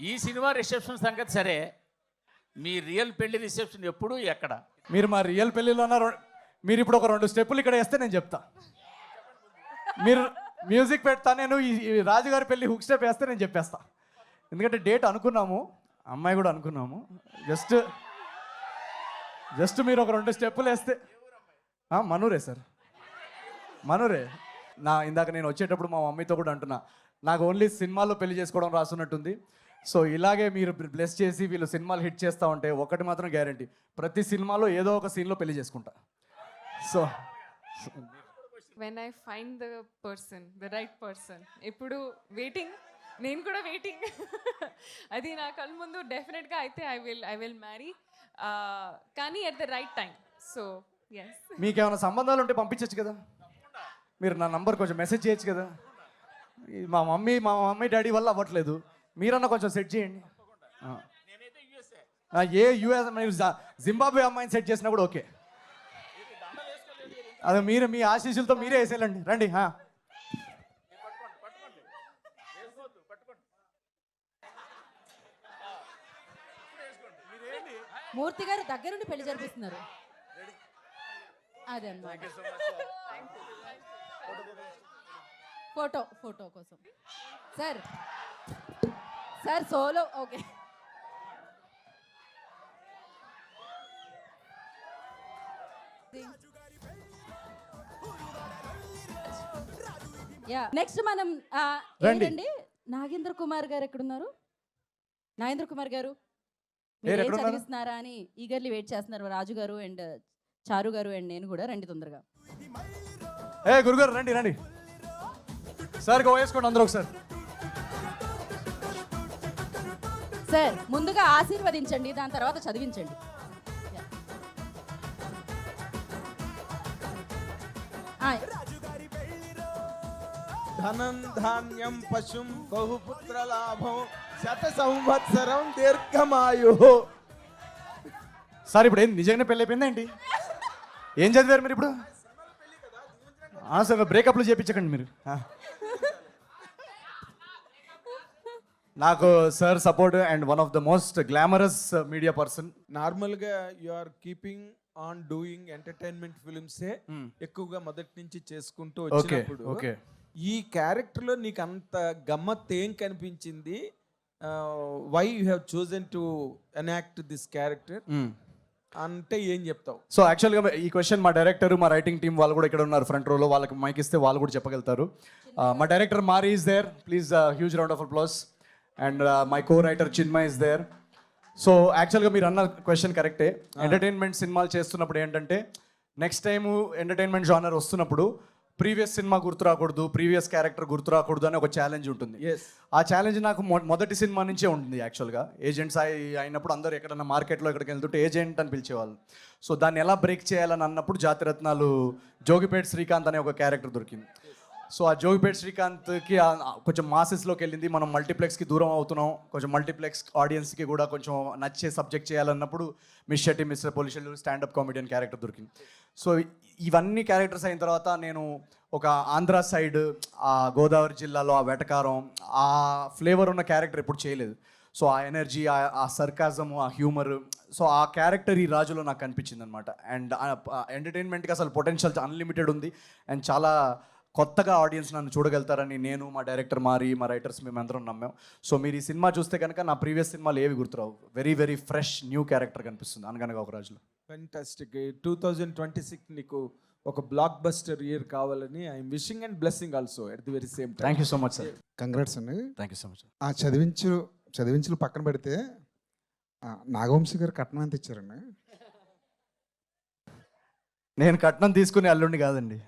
ఈ cinema reception సంగతి సరే. మీ రియల్ పెళ్ళి రిసెప్షన్ ఎప్పుడు ఎక్కడ? మీరు మా రియల్ పెళ్ళిలో ఉన్న మీరు ఇప్పుడు ఒక రెండు స్టెప్పులు ఇక్కడ వేస్తే నేను చెప్తా. మీరు మ్యూజిక్ పెడతా నేను ఈ రాజుగారి పెళ్ళి హుక్ స్టెప్ వేస్తే నేను చెప్పేస్తా. ఎందుకంటే డేట్ అనుకున్నాము అమ్మాయి కూడా అనుకున్నాము. జస్ట్ జస్ట్ మీరు ఒక రెండు స్టెప్పులు వేస్తే మనూరే సార్. మనూరే. నా ఇందాక నేను వచ్చేటప్పుడు మా మమ్మీతో కూడా అంటున్నా. నాకు ఓన్లీ సినిమాల్లో పెళ్ళి చేసుకోవడం రాసున్నట్టుంది. సో ఇలాగే మీరు బ్లెస్ చేసి వీళ్ళు సినిమాలు హిట్ చేస్తూ ఉంటే ఒకటి మాత్రం గ్యారంటీ. ప్రతి సినిమాలో ఏదో ఒక సీన్లో పెళ్ళి చేసుకుంటా. So when I find the person the right person ఇప్పుడు వెయిటింగ్ నేను కూడా వెయిటింగ్ అది నా కళ్ళ ముందు డెఫినెట్గా అయితే I will I will marry కానీ at the right time so yes మీకేమైనా సంబంధాలు ఉంటే పంపించచ్చు కదా. మీరు నా నంబర్ కొంచెం మెసేజ్ చేయొచ్చు కదా. మా మమ్మీ మా మమ్మీ డాడీ వల్ల అవ్వట్లేదు. మీరన్నా కొంచెం సెట్ చేయండి. ఏ యూఎస్ మీరు జా- జింబాబ్వే అమ్మాయిని సెట్ చేసినా కూడా ఓకే. అదే మీరు మీ ఆశీస్సులతో మీరే వేసేయాలండి. రండి ఆ. మూర్తి గారు దగ్గరుండి పెళ్ళి జరిపిస్తున్నారు. అదే అన్నమాట. ఫోటో ఫోటో కోసం. Sir sir solo okay yeah next మనం రండి. ఏంటండి? నాగేంద్ర కుమార్ గారు ఎక్కడున్నారు? నాగేంద్ర కుమార్ గారు మీరు ఏం? చదివిస్తున్నారా అని ఈగర్లీ వెయిట్ చేస్తున్నారు రాజు గారు అండ్ చారు గారు అండ్ నేను కూడా రండి తొందరగా. ఏ గురుగారు రండి రండి. సార్ గో వేసుకోండి అందరూ ఒకసారి. సార్ ముందుగా ఆశీర్వదించండి దాని తర్వాత చదివించండి. ధనం ధాన్యం పశుం బహుపుత్ర లాభం శత సంవత్సరం దీర్ఘమాయు సార్ ఇప్పుడు ఏం నిజంగానే పెళ్ళి అయిపోయిందా ఏంటి? ఏం చదివారు మీరు ఇప్పుడు? సార్ బ్రేకప్లు చేయించకండి మీరు ఆ. నాకు sir support and one of the most glamorous media person నార్మల్గా you are keeping on doing entertainment ఫిల్మ్సే ఎక్కువగా మొదటి నుంచి చేసుకుంటూ ఓకే వచ్చినప్పుడు ఓకే ఈ క్యారెక్టర్లో నీకు అంత గమ్మత్ ఏం కనిపించింది? Why you have chosen to enact this character అంటే ఏం చెప్తావు? సో యాక్చువల్గా ఈ క్వశ్చన్ మా డైరెక్టర్ మా రైటింగ్ టీం వాళ్ళు కూడా ఇక్కడ ఉన్నారు ఫ్రంట్ రోలో వాళ్ళకి మైక్ ఇస్తే వాళ్ళు కూడా చెప్పగలుగుతారు. Uh, మా director Mari is there please huge round of applause and my co writer Chinmay is there so యాక్చువల్గా మీరు అన్న క్వశ్చన్ కరెక్టే ఎంటర్టైన్మెంట్ సినిమాలు చేస్తున్నప్పుడు ఏంటంటే నెక్స్ట్ టైం ఎంటర్టైన్మెంట్ జానర్ వస్తున్నప్పుడు ప్రీవియస్ సినిమా గుర్తు రాకూడదు ప్రీవియస్ క్యారెక్టర్ గుర్తు రాకూడదు అని ఒక ఛాలెంజ్ ఉంటుంది. ఆ ఛాలెంజ్ నాకు మొదటి సినిమా నుంచే ఉంటుంది యాక్చువల్గా ఏజెంట్స్ అయి అయినప్పుడు అందరూ ఎక్కడన్నా మార్కెట్లో ఎక్కడికి వెళ్తుంటే ఏజెంట్ అని పిలిచేవాళ్ళు. సో దాన్ని ఎలా బ్రేక్ చేయాలని అన్నప్పుడు జాతిరత్నాలు జోగిపేట్ శ్రీకాంత్ అనే ఒక క్యారెక్టర్ దొరికింది. సో ఆ జోగిపేట్ శ్రీకాంత్కి కొంచెం మాసెస్లోకి వెళ్ళింది. మనం మల్టీప్లెక్స్కి దూరం అవుతున్నాం. కొంచెం మల్టీప్లెక్స్ ఆడియన్స్కి కూడా కొంచెం నచ్చే సబ్జెక్ట్ చేయాలన్నప్పుడు మిస్ షెట్టి మిస్టర్ పొలిషన్లు స్టాండప్ కామెడియన్ క్యారెక్టర్ దొరికింది. సో ఇవన్నీ క్యారెక్టర్స్ అయిన తర్వాత నేను ఒక ఆంధ్ర సైడ్ ఆ గోదావరి జిల్లాలో ఆ వెటకారం ఆ ఫ్లేవర్ ఉన్న క్యారెక్టర్ ఎప్పుడు చేయలేదు. సో ఆ ఎనర్జీ ఆ సర్కాజము ఆ హ్యూమర్ సో ఆ క్యారెక్టర్ ఈ రాజులో నాకు కనిపించింది అనమాట అండ్ ఎంటర్టైన్మెంట్కి అసలు పొటెన్షియల్ అన్లిమిటెడ్ ఉంది. అండ్ చాలా కొత్తగా ఆడియన్స్ నన్ను చూడగలుగుతారని నేను మా డైరెక్టర్ మారి మా రైటర్స్ మేమందరం నమ్మాం. సో మీరు ఈ సినిమా చూస్తే కనుక నా ప్రీవియస్ సినిమాలు ఏవి గుర్తురావు? Very very fresh new character కనిపిస్తుంది అనగనగా ఒక రాజులో. Fantastic two thousand twenty six నీకు ఒక బ్లాక్ బస్టర్ ఇయర్ కావాలని I'm wishing and blessing also at the very same time thank you so much sir congrats అండి థ్యాంక్ యూ సో మచ్ ఆ చదివించు చదివించులు పక్కన పెడితే ఆ, నాగవంశీ గారు కట్నం ఎంత ఇచ్చారండి? నేను కట్నం తీసుకునే అల్లుండి కాదండి.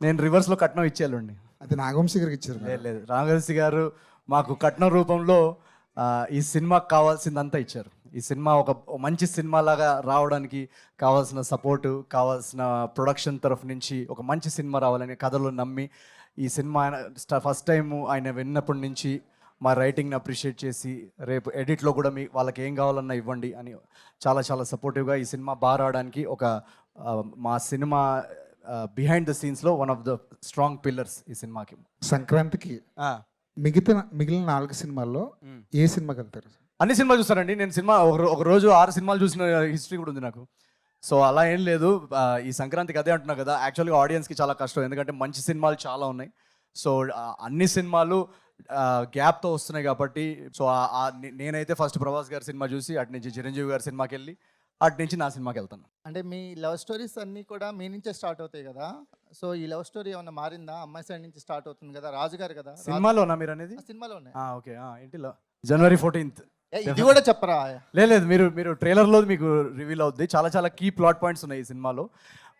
నేను రివర్స్లో కట్నం ఇచ్చే అల్లుండి అది నాగవంశీ గారికి ఇచ్చారు లేదు లేదు. రామగల్సి గారు మాకు కట్నం రూపంలో ఈ సినిమాకి కావాల్సిందంతా ఇచ్చారు. ఈ సినిమా ఒక మంచి సినిమా లాగా రావడానికి కావాల్సిన సపోర్టు కావాల్సిన ప్రొడక్షన్ తరఫు నుంచి ఒక మంచి సినిమా రావాలని కథలు నమ్మి ఈ సినిమా ఫస్ట్ టైం ఆయన విన్నప్పటి నుంచి మా రైటింగ్ని అప్రిషియేట్ చేసి రేపు ఎడిట్లో కూడా మీ వాళ్ళకి ఏం కావాలన్నా ఇవ్వండి అని చాలా చాలా సపోర్టివ్గా ఈ సినిమా బాగా రావడానికి ఒక మా సినిమా behind the సీన్స్లో one of the strong pillars ఈ సినిమాకి. సంక్రాంతికి మిగతా మిగిలిన నాలుగు సినిమాల్లో ఏ సినిమాకి వెళ్తారు అన్ని సినిమాలు చూస్తానండి. నేను సినిమా ఒక రోజు ఆరు సినిమాలు చూసిన హిస్టరీ కూడా ఉంది నాకు. సో అలా ఏం లేదు. ఈ సంక్రాంతికి అదే అంటున్నా కదా యాక్చువల్గా ఆడియన్స్కి చాలా కష్టం. ఎందుకంటే మంచి సినిమాలు చాలా ఉన్నాయి. సో అన్ని సినిమాలు గ్యాప్తో వస్తున్నాయి కాబట్టి సో నేనైతే ఫస్ట్ ప్రభాస్ గారి సినిమా చూసి అటు నుంచి చిరంజీవి గారి సినిమాకి వెళ్ళి అటు నుంచి నా సినిమాకి వెళ్తాను అంటే మీ లవ్ స్టోరీస్ అన్నీ కూడా మీ నుంచే స్టార్ట్ అవుతాయి కదా? సో ఈ లవ్ స్టోరీ ఏమన్నా మారిందా? అమ్మాయి సైడ్ నుంచి స్టార్ట్ అవుతుంది కదా? రాజు గారు కదా? సినిమాలోనా మీరు అనేది ఆ సినిమాలో ఉన్నాయి ఓకే ఏంటిలో జనవరి ఫోర్టీన్త్. ఏ, ఇది కూడా చెప్పరా? లేదు లేదు మీరు మీరు ట్రైలర్లో మీకు రివీల్ అవుద్ది. చాలా చాలా కీ ప్లాట్ పాయింట్స్ ఉన్నాయి ఈ సినిమాలో.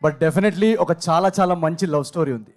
బట్ డెఫినెట్లీ ఒక చాలా చాలా మంచి లవ్ స్టోరీ ఉంది.